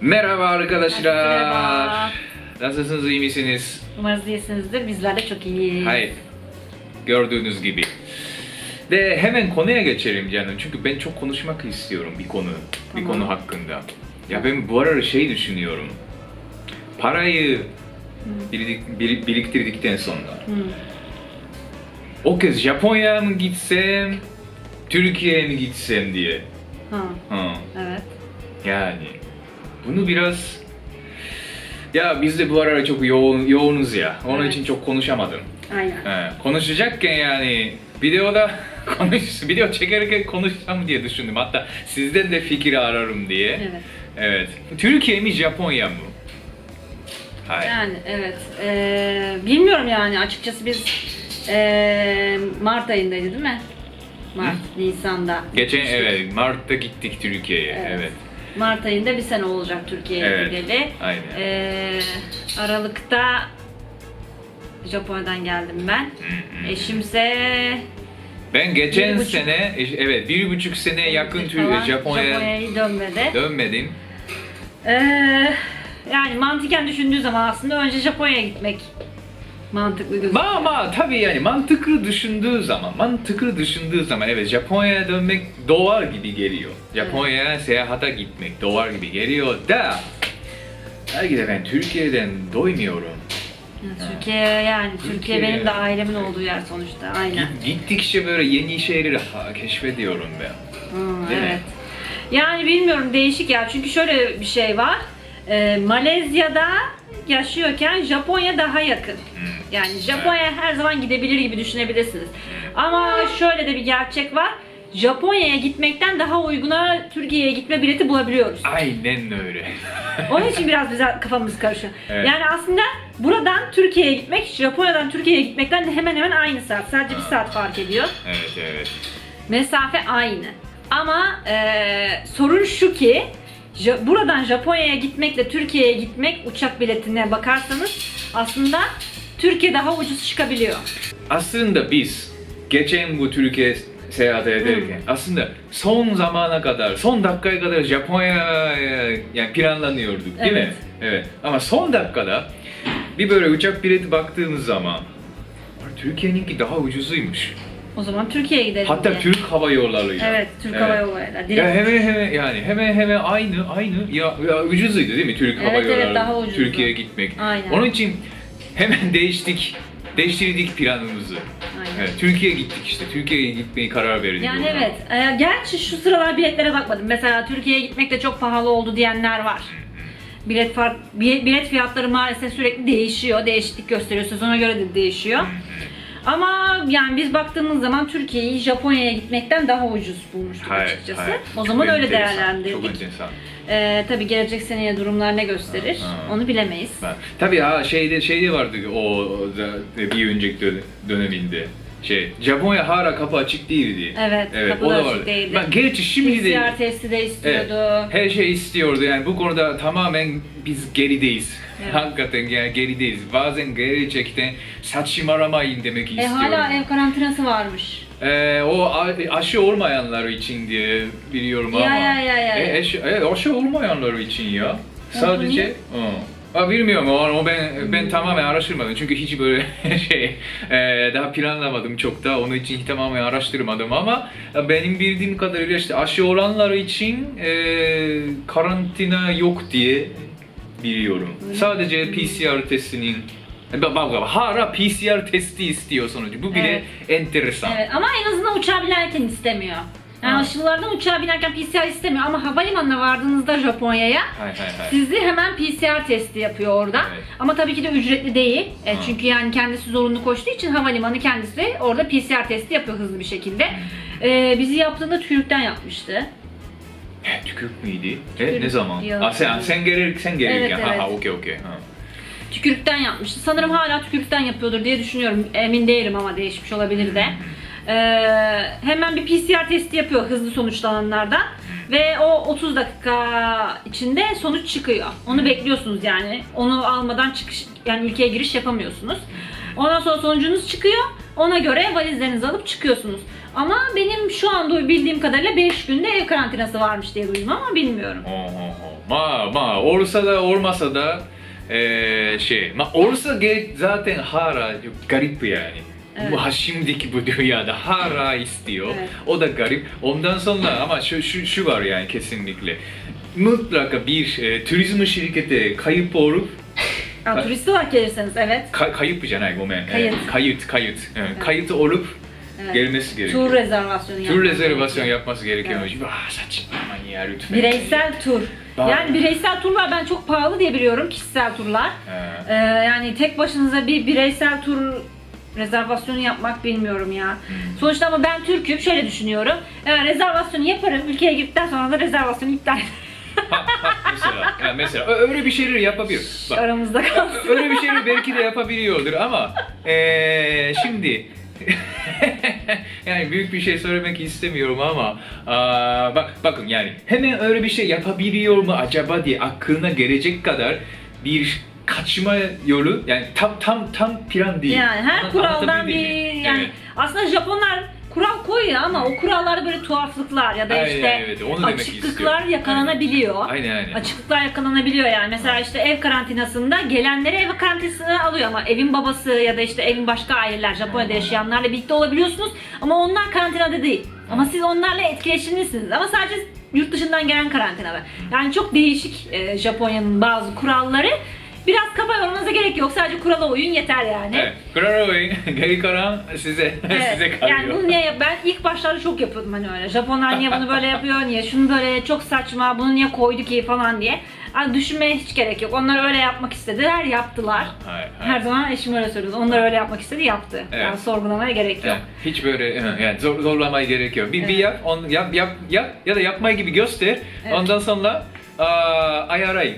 Merhaba arkadaşlar. Merhaba. Nasılsınız, iyi misiniz? Umarız iyisinizdir. Bizler de çok iyiyiz. Hayır. Gördüğünüz gibi. De hemen konuya geçelim canım. Çünkü ben çok konuşmak istiyorum bir konu. Bir Tamam. konu hakkında. Ya ben bu arada şey düşünüyorum. Parayı birlik- bir- biriktirdikten sonra Hı. o kez Japonya'ya mı gitsem, Türkiye'ye mi gitsem diye. Ha, Ha. evet. Yani bunu biraz ya biz de bu ara çok yoğun, yoğunuz ya. Onun Evet. için çok konuşamadım. Aynen. He, konuşacakken yani videoda konuş, video çekerken konuşsam diye düşündüm. Hatta sizden de fikir ararım diye. Evet. Evet. Türkiye mi Japonya mı? Hayır. Yani evet. Ee, bilmiyorum yani açıkçası biz ee, Mart ayındaydı değil mi? Mart, Nisan'da. Geçen evet Mart'ta gittik Türkiye'ye. Evet. Evet. Mart ayında bir sene olacak Türkiye'ye Evet, gideli. aynen. Ee, Aralık'ta Japonya'dan geldim ben. Eşimse Ben geçen Bir buçuk- sene evet bir buçuk sene yakın falan Türkiye Japonya'ya Japonya'ya dönmedi. dönmedim. Ee, yani mantıken düşündüğü zaman aslında önce Japonya'ya gitmek mantıklı gözüküyor. Ama, ama tabii yani mantıklı düşündüğü zaman, mantıklı düşündüğü zaman evet Japonya'ya dönmek doğal gibi geliyor. Japonya'ya seyahate gitmek doğal gibi geliyor da belki de ben Türkiye'den doymuyorum. Türkiye yani Türkiye, Türkiye. benim de ailemin olduğu yer sonuçta aynen. Git- Gittikçe böyle yeni şeyleri ha- keşfediyorum ben. Hı, Değil mi? evet. Yani bilmiyorum değişik ya çünkü şöyle bir şey var. Ee, Malezya'da yaşıyorken Japonya daha yakın. Yani Japonya'ya her zaman gidebilir gibi düşünebilirsiniz. Ama şöyle de bir gerçek var. Japonya'ya gitmekten daha uyguna Türkiye'ye gitme bileti bulabiliyoruz. Aynen öyle. Onun için biraz bize kafamız karışıyor. Evet. Yani aslında buradan Türkiye'ye gitmek, Japonya'dan Türkiye'ye gitmekten de hemen hemen aynı saat. Sadece bir saat fark ediyor. evet evet. Mesafe aynı. Ama eee, sorun şu ki Ja- buradan Japonya'ya gitmekle Türkiye'ye gitmek uçak biletine bakarsanız aslında Türkiye daha ucuz çıkabiliyor. Aslında biz geçen bu Türkiye seyahat ederken aslında son zamana kadar, son dakikaya kadar Japonya'ya yani planlanıyorduk değil mi? Evet. Evet. Ama son dakikada bir böyle uçak bileti baktığımız zaman "Var, Türkiye'ninki daha ucuzuymuş. O zaman Türkiye'ye gidelim Hatta diye. Türk Hava Yolları'yla. Evet, Türk Hava Yolları'yla. Ya Direkt. hemen hemen yani hemen hemen aynı aynı ya, ya ucuzuydu değil mi Türk Hava Evet, evet, Yolları daha ucuzdu. Türkiye'ye gitmek. Aynen. Onun için hemen değiştik. Değiştirdik planımızı. Aynen. Evet, Türkiye'ye gittik işte. Türkiye'ye gitmeyi karar verdik. Yani oradan. evet. Ee, gerçi şu sıralar biletlere bakmadım. Mesela Türkiye'ye gitmek de çok pahalı oldu diyenler var. Bilet fark bi- bilet fiyatları maalesef sürekli değişiyor. Değişiklik gösteriyor. Sezona göre de değişiyor. Ama yani biz baktığımız zaman Türkiye'yi Japonya'ya gitmekten daha ucuz bulmuştuk Hayır, açıkçası. hayır. O zaman Çok öyle enteresan, Çok değerlendirdik. enteresan. Ee, tabii gelecek seneye durumlar ne gösterir? Ha. Onu bilemeyiz. Ben- Tabii ha şeyde şeyde vardı o da bir önceki dön- döneminde. Şey, Japonya hala kapı açık değildi. Evet, kapı o da açık değildi. Ben gerçi şimdi de PCR testi de Evet, istiyordu. her şey istiyordu yani bu konuda tamamen biz gerideyiz. Evet. Hakikaten yani gerideyiz. Bazen gerçekten saçmalamayın demek E istiyorum. hala ev karantinası varmış. Ee, o aşı olmayanlar için diye biliyorum Ya, ama. ya, ya, ya. E, aşı, evet, aşı olmayanlar için ya. Sadece. Hı. Ha, bilmiyorum o, o ben ben tamamen araştırmadım çünkü hiç böyle şey e, daha planlamadım çok da onun için tamamen araştırmadım ama benim bildiğim kadarıyla işte aşı olanlar için e, karantina yok diye biliyorum. Sadece PCR testinin bak bak hala PCR testi istiyor sonucu. Bu bile enteresan. Evet ama en azından uçağa binerken istemiyor. Yani Ha. aşılılardan uçağa binerken PCR istemiyor ama havalimanına vardığınızda Japonya'ya sizi hemen PCR testi yapıyor orada. Evet. Ama tabii ki de ücretli değil. E, Ha. çünkü yani kendisi zorunlu koştuğu için havalimanı kendisi orada PCR testi yapıyor hızlı bir şekilde. E, bizi yaptığında tükürükten yapmıştı. He, tükürük müydü? E, ne zaman? yok. Aa, sen sen gelir sen gelirken. Evet, ha ha evet. okey okey. Ha. Tükürükten yapmıştı. Sanırım hala tükürükten yapıyordur diye düşünüyorum. Emin değilim ama değişmiş olabilir de. Ee, hemen bir PCR testi yapıyor hızlı sonuçlananlardan. Ve o 30 dakika içinde sonuç çıkıyor. Onu bekliyorsunuz yani. Onu almadan çıkış yani ülkeye giriş yapamıyorsunuz. Ondan sonra sonucunuz çıkıyor. Ona göre valizlerinizi alıp çıkıyorsunuz. Ama benim şu anda bildiğim kadarıyla 5 günde ev karantinası varmış diye duydum ama bilmiyorum. Ma ma olsa da olmasa da eee, şey ma olsa ge- zaten hala garip yani. Evet. Ama şimdiki bu dünyada hala istiyor. Evet. O da garip. Ondan sonra ama şu, şu, şu var yani kesinlikle. Mutlaka bir e, turizm şirketi kayıp olup Aa, turist olarak gelirseniz evet. Ka- kayıp mı canay gomen? Kayıt. Kayıt, kayıt. Evet. Olup evet. gelmesi gerekiyor. Tur rezervasyonu Tur rezervasyon yapması gerekiyor. Evet. Ah saçmalama ya lütfen. Bireysel tur. Daha yani bireysel turlar ben çok pahalı diye biliyorum kişisel turlar. Ee, yani tek başınıza bir bireysel tur rezervasyonu yapmak bilmiyorum ya. Hmm. Sonuçta ama ben Türk'üm şöyle düşünüyorum. Yani rezervasyonu yaparım ülkeye girdikten sonra da rezervasyonu iptal ederim. Ha, ha, mesela, mesela ö- öyle bir şeyleri yapabilir. Bak, Aramızda kalsın. öyle bir şeyleri belki de yapabiliyordur ama eee, şimdi yani büyük bir şey söylemek istemiyorum ama aa, bak bakın yani hemen öyle bir şey yapabiliyor mu acaba diye aklına gelecek kadar bir kaçma yolu yani tam tam tam plan değil. Yani her kuraldan anlatabildim bir mi? yani Evet. aslında Japonlar kural koyuyor ama o kurallarda böyle tuhaflıklar ya da Aynen, işte evet, onu demek açıklıklar istiyorum. yakalanabiliyor. Aynen aynen. Açıklıklar yakalanabiliyor yani. Mesela işte ev karantinasında gelenleri ev karantinasına alıyor ama evin babası ya da işte evin başka aileler Japonya'da yaşayanlarla birlikte olabiliyorsunuz ama onlar karantinada değil. Ama siz onlarla etkileşimlisiniz ama sadece yurt dışından gelen karantinada. Yani çok değişik e, Japonya'nın bazı kuralları. Biraz kafa yormanıza gerek yok. Sadece kurala uyun yeter yani. Evet. Kural oyun geri kalan size Evet. size kalıyor. Yani bunu niye ben ilk başlarda çok yapıyordum hani öyle. Japonlar niye bunu böyle yapıyor, niye şunu böyle çok saçma, bunu niye koydu ki falan diye. Yani düşünmeye hiç gerek yok. Onlar öyle yapmak istediler, yaptılar. Hayır, hayır. Her zaman eşim öyle söylüyordu. Onlar öyle yapmak istedi, yaptı. Evet. Yani sorgulamaya gerek yok. Yani hiç böyle hı, yani zor, zorlamaya gerek yok. Bir, bir Evet. yap, on, yap, yap, yap ya da yapmayı gibi göster. Evet. Ondan sonra aa, ayarlayın.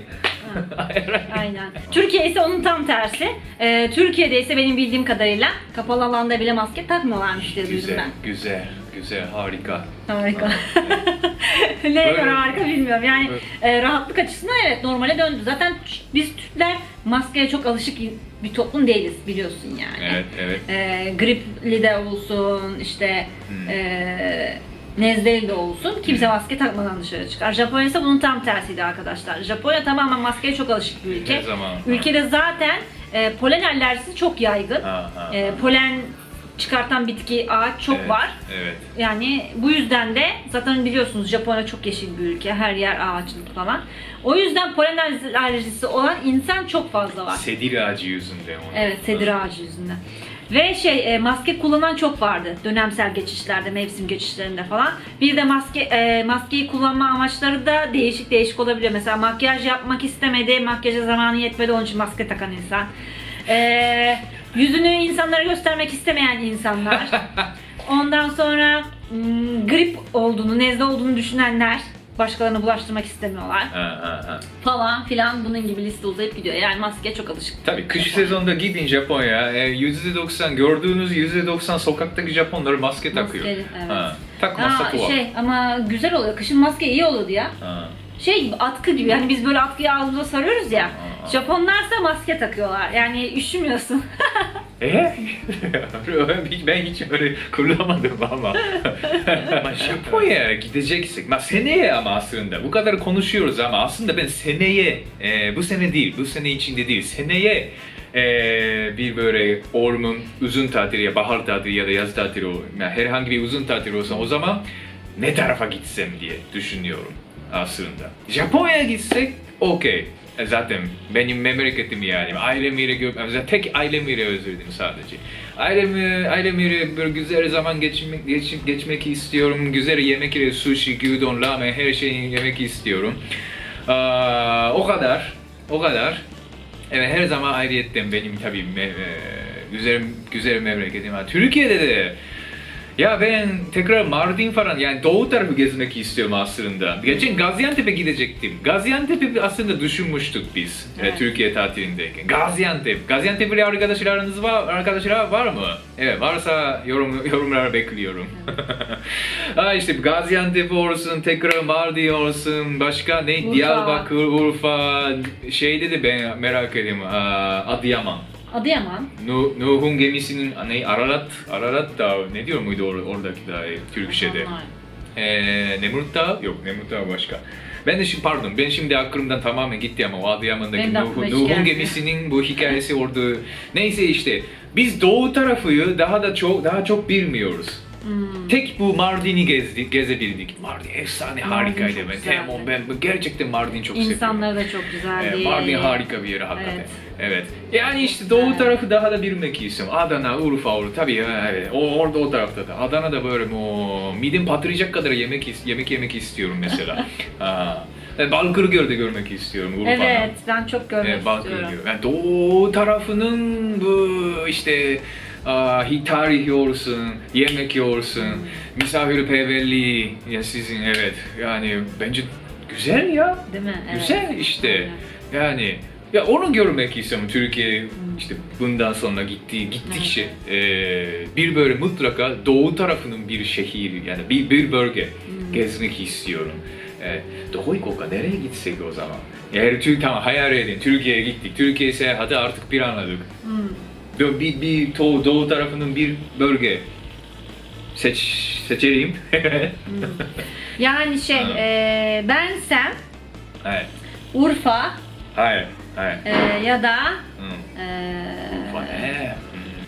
Aynen. Türkiye ise onun tam tersi. Ee, Türkiye'de ise benim bildiğim kadarıyla kapalı alanda bile maske takmıyorlarmış diye duydum Güzel, ben. güzel, güzel, harika. Harika. Neye Böyle- göre harika bilmiyorum. Yani e, rahatlık açısından evet normale döndü. Zaten biz Türkler maskeye çok alışık bir toplum değiliz biliyorsun yani. Evet, evet. E, gripli de olsun işte Hmm. e, nezleli de olsun kimse maske takmadan dışarı çıkar. Japonya ise bunun tam tersiydi arkadaşlar. Japonya tamamen maskeye çok alışık bir ülke. Ne zaman? Ülkede zaten e, polen alerjisi çok yaygın. Ha, ha, E, polen çıkartan bitki ağaç çok Evet, var. Evet. Yani bu yüzden de zaten biliyorsunuz Japonya çok yeşil bir ülke. Her yer ağaçlık falan. O yüzden polen alerjisi olan insan çok fazla var. Sedir ağacı yüzünden. onu. Evet, sedir ağacı yüzünden. Ve şey e, maske kullanan çok vardı dönemsel geçişlerde, mevsim geçişlerinde falan. Bir de maske e, maskeyi kullanma amaçları da değişik değişik olabiliyor. Mesela makyaj yapmak istemedi, makyaja zamanı yetmedi onun için maske takan insan. E, yüzünü insanlara göstermek istemeyen insanlar. Ondan sonra mm, grip olduğunu, nezle olduğunu düşünenler başkalarına bulaştırmak istemiyorlar Ha, ha, ha. falan filan bunun gibi liste uzayıp gidiyor. Yani maskeye çok alışık. Tabii kış sezonunda gidin Japonya. E, %90 gördüğünüz %90 sokaktaki Japonlar maske takıyor. Maskeli, evet. Ha, takmazsa Aa, tuhaf. şey ama güzel oluyor. Kışın maske iyi oluyordu ya. Ha. Şey gibi atkı gibi. Yani biz böyle atkıyı ağzımıza sarıyoruz ya. Japonlarsa maske takıyorlar. Yani üşümüyorsun. Ee? hiç, ben hiç öyle kullanmadım ama. ama Japonya'ya gideceksek, ma seneye ama aslında bu kadar konuşuyoruz ama aslında ben seneye, e, bu sene değil, bu sene içinde değil, seneye e, bir böyle orman uzun tatili ya bahar tatili ya da yaz tatili yani herhangi bir uzun tatil olsa o zaman ne tarafa gitsem diye düşünüyorum aslında. Japonya'ya gitsek okey. E, Zaten benim memleketim yani. Ailemiyle mesela tek ailemiyle özledim sadece. Ailemi, ailemiyle böyle güzel zaman geçirmek, geç, geçmek istiyorum. Güzel yemekle sushi, gyudon, ramen her şeyi yemek istiyorum. Aa, o kadar. O kadar. Evet her zaman ayrıyetten benim tabii me- e, güzel güzel memleketim. Türkiye'de de ya ben tekrar Mardin falan yani doğu tarafı gezmek istiyorum aslında. Geçen Gaziantep'e gidecektim. Gaziantep'i aslında düşünmüştük biz e, Evet. Türkiye tatilindeyken. Gaziantep. Gaziantep'li arkadaşlarınız var, arkadaşlar var mı? Evet varsa yorum, yorumlar bekliyorum. ha işte Gaziantep olsun, tekrar Mardin olsun, başka ne? Urfa. Diyarbakır, Urfa, şeyde de ben merak ediyorum. Aa, Adıyaman. Adıyaman. Nu- Nuh'un gemisinin ne Ararat Ararat Dağı ne diyor muydu or- oradaki dağı Türkçe'de? Normal. Ee, Nemrut Dağı? Yok Nemrut Dağı başka. Ben de şimdi pardon ben şimdi aklımdan tamamen gitti ama o Adıyaman'daki Benim de Nuh'un, hiç Nuh'un gelmiyor. gemisinin bu hikayesi orada neyse işte biz doğu tarafı daha da çok daha çok bilmiyoruz. Hmm. Tek bu Mardin'i gezdik, gezebildik. Mardin efsane Mardin harikaydı. çok güzeldi. tamam, ben gerçekten Mardin çok seviyorum. İnsanları da çok güzeldi. Ee, Mardin harika bir yer hakikaten. Evet. Evet. Yani işte doğu Evet. tarafı daha da bilmek istiyorum. Adana, Urfa, Urfa tabii ya, evet. O orada o tarafta da. Adana'da böyle o midem patlayacak kadar yemek yemek yemek istiyorum mesela. E, Balkırgöl'de görmek istiyorum Urfa'nın. Evet, ben çok görmek Evet, istiyorum. Yani doğu tarafının bu işte aa, tarihi olsun, yemek Hmm. misafirperverliği ya sizin evet yani bence güzel ya. Değil mi? Evet. Güzel işte. Aynen. Yani ya onu görmek istiyorum Türkiye işte bundan sonra gitti gittikçe eee, bir böyle mutlaka doğu tarafının bir şehir yani bir, bir bölge Hmm. gezmek istiyorum. E, doğu ikoka nereye gitsek o zaman? Eğer Türk tamam hayal edin Türkiye'ye gittik. Türkiye seyahati artık bir anladık. Hmm. Bir, bir, doğu, doğu tarafının bir bölge seç seçelim. Yani şey, e, ben sen hayır, Urfa hayır, hayır. e, ya da Hmm. e, Urfa ne?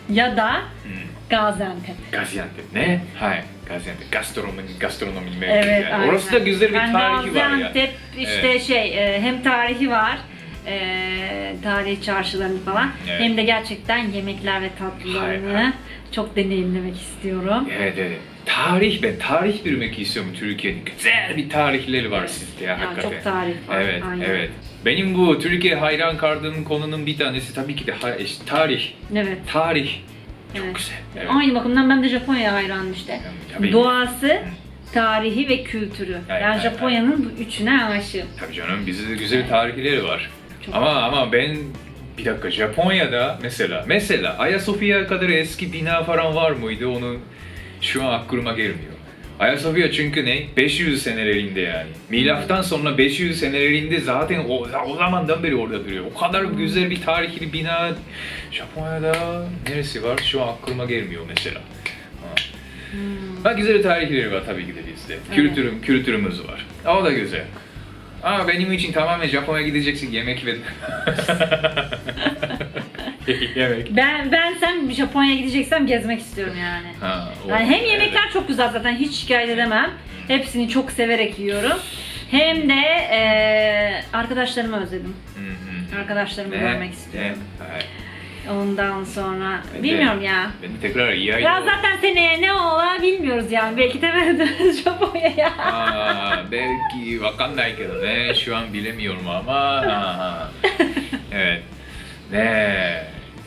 Hmm. ya da Hmm. Gaziantep. Gaziantep ne? Hayır, Gaziantep. Gastronomi, gastronomi merkezi. Evet, yani. aynen. Orası da güzel bir Yani tarihi var ya. Gaziantep işte Evet. şey e, hem tarihi var e, tarihi çarşılarını falan Evet. hem de gerçekten yemekler ve tatlılarını Hayır, çok deneyimlemek istiyorum. Evet, evet. Tarih ben tarih bilmek istiyorum Türkiye'nin. Güzel bir tarihleri var sizde ya, Ya, hakikaten. çok tarih var, Evet, aynen. evet. Benim bu Türkiye hayran kaldığım konunun bir tanesi tabii ki de tarih. Evet. Tarih. Çok Evet. güzel. Evet. Aynı bakımdan ben de Japonya'ya hayranım işte. tabii. Doğası, tarihi ve kültürü. Ben evet, Japonya'nın bu üçüne aşığım. Tabii canım bizde güzel tarihleri var. Çok ama ama ben bir dakika Japonya'da mesela mesela Ayasofya kadar eski bina falan var mıydı onu şu an aklıma gelmiyor. Ayasofya çünkü ne? 500 senelerinde yani. Milattan sonra 500 senelerinde zaten o, o zamandan beri orada duruyor. O kadar güzel bir tarihli bina Japonya'da neresi var? Şu an aklıma gelmiyor mesela. Ha. Hmm. Ha, güzel tarihleri var tabii ki de bizde. Kültürüm, kültürümüz var. O da güzel. Ama benim için tamamen Japonya'ya gideceksin yemek ve... yemek. Ben ben sen Japonya'ya gideceksem gezmek istiyorum yani. Ha, o- Yani hem yemekler çok güzel zaten hiç şikayet edemem. Hepsini çok severek yiyorum. Hem de eee, arkadaşlarımı özledim. Hı hı. Arkadaşlarımı görmek istiyorum. Ondan sonra Ben de- bilmiyorum ya. Ben de tekrar iyi ay. Ya zaten seneye ne ola bilmiyoruz yani. Belki de döneriz Japonya'ya. Aa, belki wakandai kedo ne şu an bilemiyorum ama ha. evet ne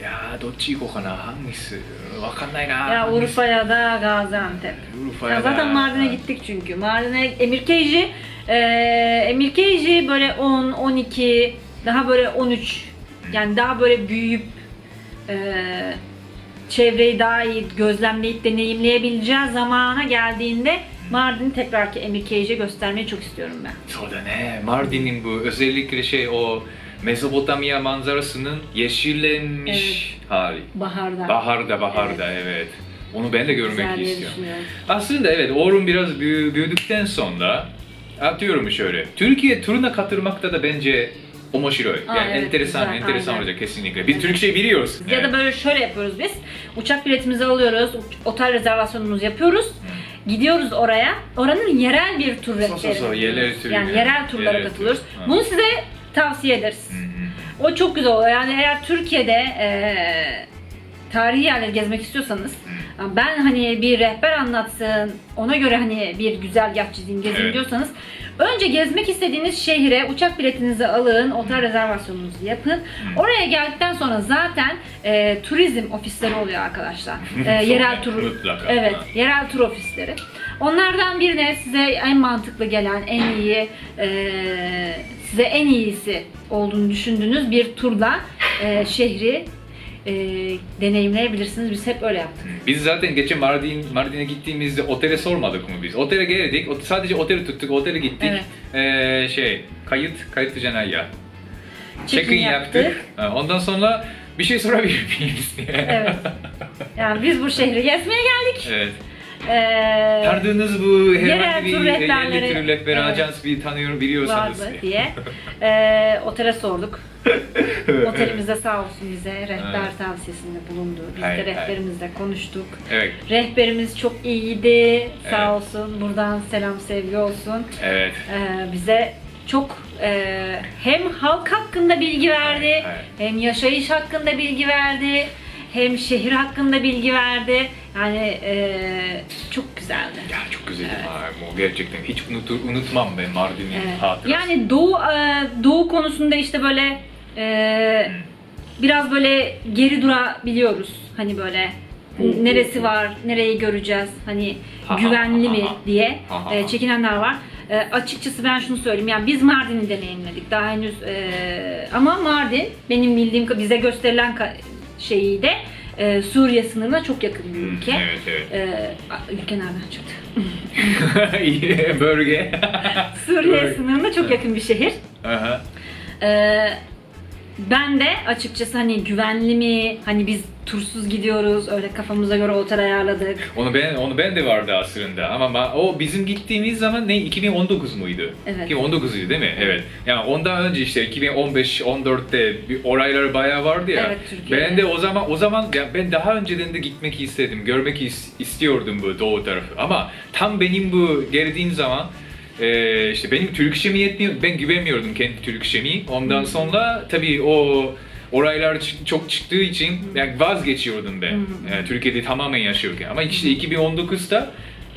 ya dochi iko kana hangisi wakandai na ya? Urfa ya da Gaziantep. Urfa'ya Ya zaten Mardin'e gittik çünkü. Mardin'e Emirkeyci e, Emirkeyci böyle 10, 12, daha böyle 13 yani daha böyle büyüyüp çevreyi daha iyi gözlemleyip deneyimleyebileceği zamana geldiğinde Mardin'i tekrar ki Emirkeyci'ye göstermeyi çok istiyorum ben. そうだね。Mardin'in bu özellikle şey o Mezopotamya manzarasının yeşillenmiş hali. Baharda. Baharda baharda evet. Onu ben de görmek Güzel diye istiyorum. düşünüyorum. Aslında evet Orhun biraz büyü- büyüdükten sonra atıyorum şöyle. Türkiye turuna katılmakta da bence omoşiroi. Aa, Yani evet, enteresan güzel, enteresan aynen. olacak kesinlikle. Biz Türkçe biliyoruz. Ya da böyle şöyle yapıyoruz biz. Uçak biletimizi alıyoruz, otel rezervasyonumuzu yapıyoruz. Gidiyoruz oraya. Oranın yerel bir tur So, so, so, rehberi. yerel tur, Yani yani. yerel turlara Yerel tur. katılıyoruz. Ha. Bunu size tavsiye ederiz. Hı hı. O çok güzel oluyor. Yani eğer Türkiye'de eee tarihi yerleri gezmek istiyorsanız ben hani bir rehber anlatsın, ona göre hani bir güzergah çizeyim, gezin Evet. diyorsanız önce gezmek istediğiniz şehre uçak biletinizi alın, otel rezervasyonunuzu yapın. Oraya geldikten sonra zaten eee, turizm ofisleri oluyor arkadaşlar. Eee, yerel tur Mutlaka. Evet, yerel tur ofisleri. Onlardan birine size en mantıklı gelen, en iyi, eee, size en iyisi olduğunu düşündüğünüz bir turla eee, şehri eee, deneyimleyebilirsiniz. Biz hep öyle yaptık. Biz zaten geçen Mardin Mardin'e gittiğimizde otele sormadık mı biz? Otele geldik, ot- sadece oteli tuttuk, otele gittik. Ee, şey, kayıt, kayıt janayya. Check-in Check-in yaptık. yaptık. Ha, Ondan sonra bir şey sorabilir miyiz diye. Evet. Yani biz bu şehri gezmeye geldik. evet. Ee, Tanıdığınız bu herhangi bir tur rehberleri- yerli tur rehber Evet. ajans bir tanıyor biliyorsanız. vardı diye ee, otele sorduk. Otelimizde sağ olsun bize rehber Evet. tavsiyesinde bulundu. Biz de hayır. rehberimizle konuştuk. Evet. Rehberimiz çok iyiydi. Sağ Evet. olsun. Buradan selam sevgi olsun. Evet. Ee, bize çok e, hem halk hakkında bilgi verdi, Evet, evet. hem yaşayış hakkında bilgi verdi, hem şehir hakkında bilgi verdi. Yani e, çok güzeldi. Ya çok güzel. Ha, bu gerçekten hiç unutur, unutmam ben Mardin'in Evet. hatırası. Yani doğu e, doğu konusunda işte böyle e, biraz böyle geri durabiliyoruz. Hani böyle neresi var, nereyi göreceğiz, hani Ha, güvenli ha, mi ha. diye Ha, ha, e, çekinenler var. E, açıkçası ben şunu söyleyeyim yani biz Mardin'i deneyimledik daha henüz e, ama Mardin benim bildiğim bize gösterilen şeyi de e, Suriye sınırına çok yakın bir ülke. Evet evet. E, ülke nereden çıktı? Bölge. Suriye Bölge. sınırına çok yakın bir şehir. Aha. Ee, ben de açıkçası hani güvenli mi, hani biz tursuz gidiyoruz, öyle kafamıza göre otel ayarladık. Onu ben onu ben de vardı aslında ama ma- o bizim gittiğimiz zaman ne 2019 muydu? Evet. 2019'uydu değil mi? Evet. Yani ondan önce işte 2015 14'te bir oraylar bayağı vardı ya. Evet, Türkiye'de. Ben de o zaman o zaman ya ben daha önceden de gitmek istedim. Görmek is- istiyordum bu doğu tarafı. Ama tam benim bu geldiğim zaman e, işte benim Türkçemi yetmiyor. Ben güvenmiyordum kendi Türkçemi. Ondan sonra tabii o oraylar çok çıktığı için yani vazgeçiyordum ben. Yani Türkiye'de tamamen yaşıyorken. Ama işte 2019'da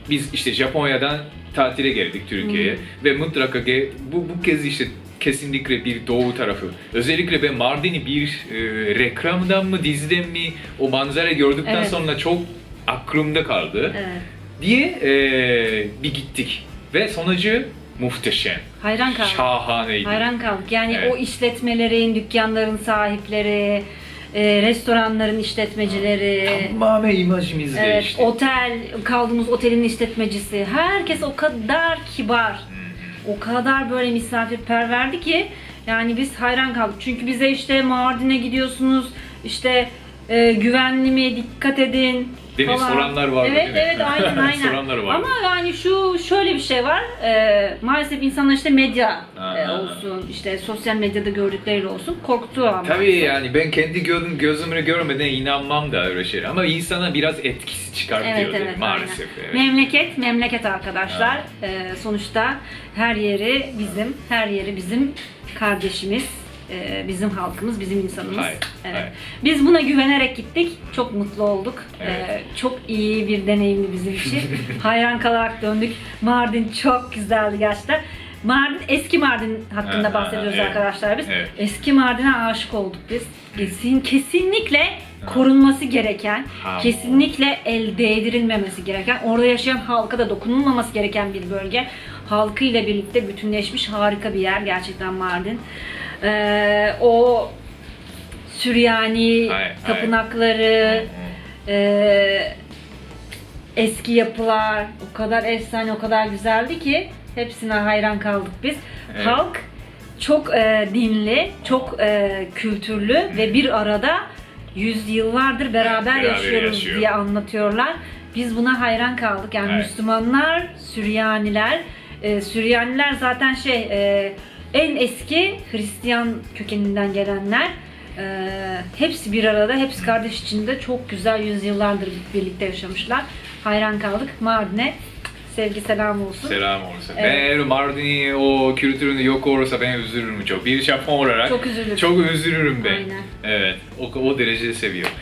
biz işte Japonya'dan tatile geldik Türkiye'ye ve mutlaka bu, bu kez işte kesinlikle bir doğu tarafı. Özellikle ben Mardin'i bir e, reklamdan mı diziden mi o manzara gördükten Evet. sonra çok aklımda kaldı Evet. diye e, bir gittik ve sonucu muhteşem. Hayran kaldık. Şahaneydi. Hayran kaldık. Yani Evet. o işletmelerin, dükkanların sahipleri, e, restoranların işletmecileri, Tamamen imajımız evet, değişti. otel, kaldığımız otelin işletmecisi, herkes o kadar kibar. o kadar böyle misafirperverdi ki yani biz hayran kaldık. Çünkü bize işte Mardin'e gidiyorsunuz işte e, güvenli mi dikkat edin Değil mi? falan. Soranlar vardı, Evet değil mi? evet aynen aynen. Soranlar vardı. Ama yani şu şöyle bir şey var. e, maalesef insanlar işte medya e, olsun işte sosyal medyada gördükleriyle olsun korktuğu ama. Tabii yani ben kendi gözüm, gözümle görmeden inanmam da öyle şey. Ama insana biraz etkisi çıkartıyor Evet evet maalesef. aynen. Evet. Memleket memleket arkadaşlar. Ee, sonuçta her yeri bizim, her yeri bizim kardeşimiz, ee, bizim halkımız, bizim insanımız. Hayır, Evet. hayır. Biz buna güvenerek gittik. Çok mutlu olduk. Evet. Ee, çok iyi bir deneyimdi bizim için. Hayran kalarak döndük. Mardin çok güzeldi gerçekten. Mardin, eski Mardin hakkında Ha, ha, bahsediyoruz evet. arkadaşlar biz. Evet. Eski Mardin'e aşık olduk biz. Kesin, kesinlikle korunması gereken, Ha. kesinlikle el değdirilmemesi gereken, orada yaşayan halka da dokunulmaması gereken bir bölge. Halkıyla birlikte bütünleşmiş harika bir yer gerçekten Mardin. Ee, o Süryani Hayır, hayır. tapınakları, Hı. ee, eski yapılar o kadar efsane, o kadar güzeldi ki hepsine hayran kaldık biz. Evet. Halk çok e, dinli, çok e, kültürlü ve bir arada yüzyıllardır beraber, beraber yaşıyoruz yaşıyor. diye anlatıyorlar. Biz buna hayran kaldık. Yani Evet. Müslümanlar, Süryaniler, e, Süryaniler zaten şey e, en eski Hristiyan kökeninden gelenler. E, hepsi bir arada, hepsi kardeş içinde çok güzel yüzyıllardır birlikte yaşamışlar. Hayran kaldık. Mardin'e sevgi selam olsun. Selam olsun. Evet. Ben eğer Mardin'i o kültürünü yok olursa ben üzülürüm çok. Bir Japon olarak Çok üzülür. çok üzülürüm ben. Aynen. Evet, o, o derecede seviyorum.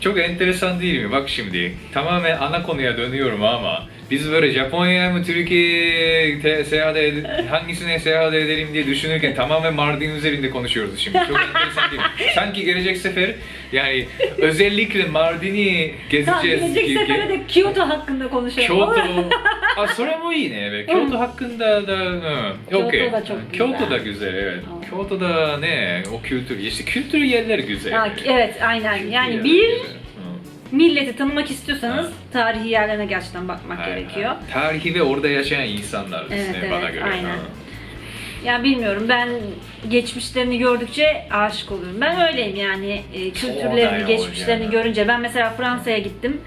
Çok enteresan değil mi? Bak şimdi, tamamen ana konuya dönüyorum ama biz böyle Japonya'ya mı Türkiye'ye te- seyahat ed- hangisine seyahat edelim diye düşünürken tamamen Mardin üzerinde konuşuyoruz şimdi. Çok enteresan değil mi? Sanki gelecek sefer yani özellikle Mardin'i Tamam, gezeceğiz. gelecek Ge- sefere de Kyoto hakkında konuşalım. Kyoto, Aa, sonra mı yine evet. Kyoto hakkında da hı, Kyoto okey. da çok Kyoto güzel. da güzel evet. Tamam. Kyoto'da ne? O kültür, işte kültür yerler güzel. Ha, evet aynen. Kültür Yani yerler bir güzel. Milleti tanımak istiyorsanız tarihi yerlerine gerçekten bakmak Aynen. gerekiyor. Tarihi ve orada yaşayan insanlar Evet, evet, bana göre. aynen. Hı. Ya bilmiyorum ben geçmişlerini gördükçe aşık oluyorum. Ben öyleyim yani e, kültürlerini, geçmişlerini görünce. Ben mesela Fransa'ya gittim.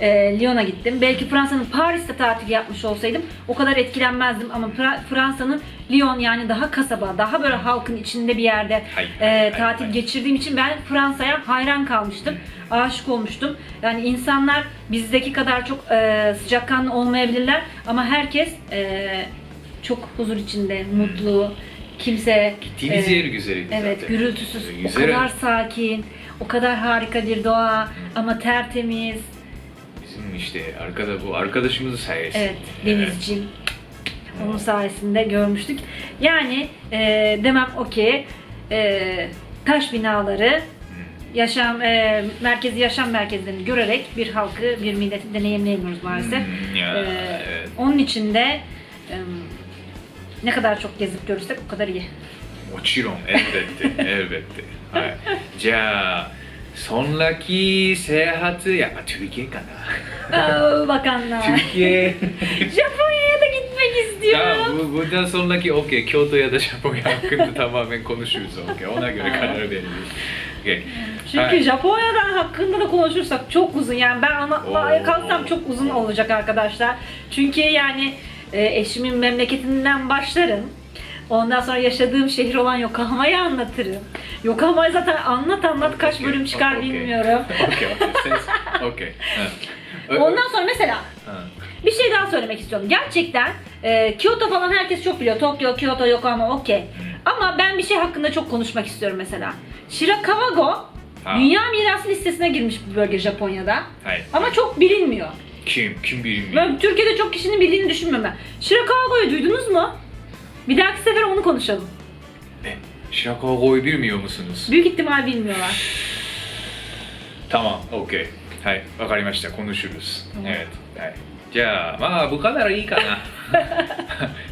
E, Lyon'a gittim. Belki Fransa'nın Paris'te tatil yapmış olsaydım o kadar etkilenmezdim ama Fra- Fransa'nın Lyon yani daha kasaba, daha böyle halkın içinde bir yerde Hayır, e, hayır, tatil hayır. geçirdiğim için ben Fransa'ya hayran kalmıştım. Aşık olmuştum. Yani insanlar bizdeki kadar çok e, sıcakkanlı olmayabilirler ama herkes e, çok huzur içinde, mutlu. Kimse Gittiğimiz e, yer güzeldi Evet, zaten. gürültüsüz, o Güzel. kadar sakin, o kadar harika bir doğa ama tertemiz. Bizim işte arkada bu arkadaşımızın sayesinde. Evet, denizci. Evet. Onun sayesinde görmüştük. Yani e, demem o ki e, taş binaları yaşam e, merkezi yaşam merkezlerini görerek bir halkı bir milleti deneyimleyemiyoruz maalesef. Hmm, ya, e, evet. Onun için de e, ne kadar çok gezip görürsek o kadar iyi. Moçiron elbette elbette. Hayır. Ja, elbette. はい。じゃあ、sonraki seyahat ya Türkiye ka na. Aa, bakanlar. Türkiye. Japonya'ya da gitmek istiyorum. tamam, bu, bundan sonraki okey. Kyoto ya da Japonya hakkında tamamen konuşuruz. Okey. Ona göre karar veririz. Okey. Çünkü Hayır. Japonya'dan hakkında da konuşursak çok uzun yani ben anlatmaya Oo. kalksam çok uzun olacak arkadaşlar. Çünkü yani e, eşimin memleketinden başlarım. Ondan sonra yaşadığım şehir olan Yokohama'yı anlatırım. Yokohama'yı zaten anlat anlat kaç bölüm çıkar okey. bilmiyorum. Ha. Ö- Ondan sonra mesela bir şey daha söylemek istiyorum. Gerçekten e, Kyoto falan herkes çok biliyor. Tokyo, Kyoto, Yokohama okey. Ama ben bir şey hakkında çok konuşmak istiyorum mesela. Shirakawa-go Ha. Dünya Mirası listesine girmiş bir bölge Japonya'da. Hayır. Ama çok bilinmiyor. Kim? Kim bilmiyor? Ben Türkiye'de çok kişinin bildiğini düşünmüyorum ben. Shirakawa-go'yu duydunuz mu? Bir dahaki sefer onu konuşalım. 白川越えビルミを結ぶんです。ビギットマービルミは。たまオん、ケー。はい、わかりました。この週です。はい。じゃあ、まあ、部下ならいいかな。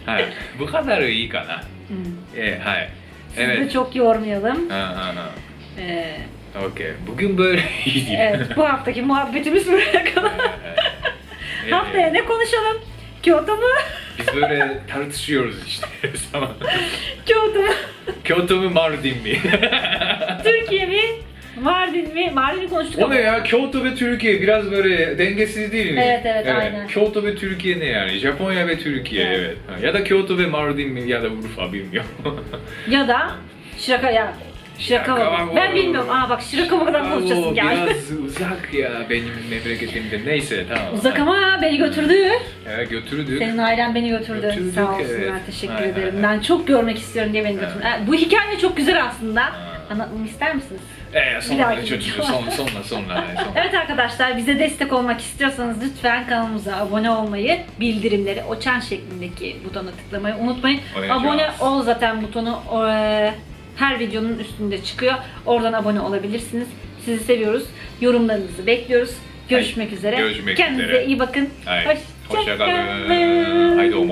はい。部下ならいいかな。え、はい。えー、部長級おるみよだん。うんうんオん。ケー。Okay, bugün böyleydi. Evet, bu haftaki Biz böyle tartışıyoruz işte. Tamam. Kyoto mu? Kyoto mu Mardin mi? Türkiye mi? Mardin mi? Mardin'i konuştuk o ama. ne ya? Kyoto ve Türkiye biraz böyle dengesiz değil mi? Evet, evet, aynen. Kyoto ve Türkiye ne yani? Japonya ve Türkiye Evet. evet. Ha, Ya da Kyoto ve Mardin mi ya da Urfa bilmiyorum. Ya da Shiraka ya. Shirakawa. Ben bilmiyorum. Aa bak Shirakawa'dan konuşacağız Oo, yani. Biraz uzak ya benim memleketimde. Neyse tamam. Uzak ama beni götürdü. Evet götürdük. Senin ailen beni götürdü. Götürdük, Sağ olsunlar. evet. Teşekkür hay, ederim. hay. Ben çok görmek istiyorum diye beni Evet. götürdü. Ha, Bu hikaye çok güzel aslında. Anlatmamı ister misiniz? Ee, sonra video. sonra sonra sonra. Evet arkadaşlar bize destek olmak istiyorsanız lütfen kanalımıza abone olmayı, bildirimleri o çan şeklindeki butona tıklamayı unutmayın. Abone ol zaten butonu e, her videonun üstünde çıkıyor. Oradan abone olabilirsiniz. Sizi seviyoruz. Yorumlarınızı bekliyoruz. Görüşmek üzere. görüşmek Kendinize üzere. iyi bakın. Hay. Hoşça Hoşça. Haydi o